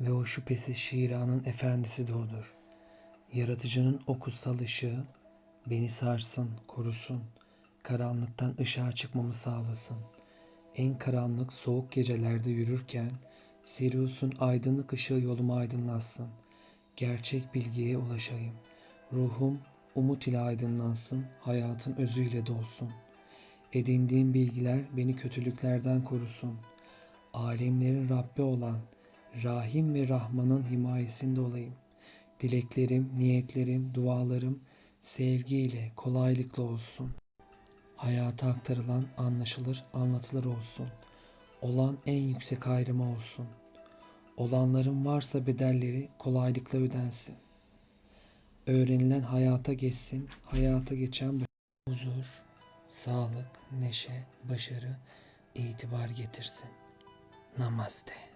ve o şüphesiz şiiranın efendisi de odur. Yaratıcının o kutsal ışığı beni sarsın, korusun, karanlıktan ışığa çıkmamı sağlasın. En karanlık soğuk gecelerde yürürken Sirius'un aydınlık ışığı yolumu aydınlatsın. Gerçek bilgiye ulaşayım. Ruhum umut ile aydınlansın, hayatın özüyle dolsun. Edindiğim bilgiler beni kötülüklerden korusun. Alemlerin Rabbi olan Rahim ve Rahman'ın himayesinde olayım. Dileklerim, niyetlerim, dualarım sevgiyle, kolaylıkla olsun. Hayata aktarılan anlaşılır, anlatılır olsun. Olan en yüksek ayrıma olsun. Olanların varsa bedelleri kolaylıkla ödensin. Öğrenilen hayata geçsin, hayata geçen huzur, sağlık, neşe, başarı, itibar getirsin. Namaste.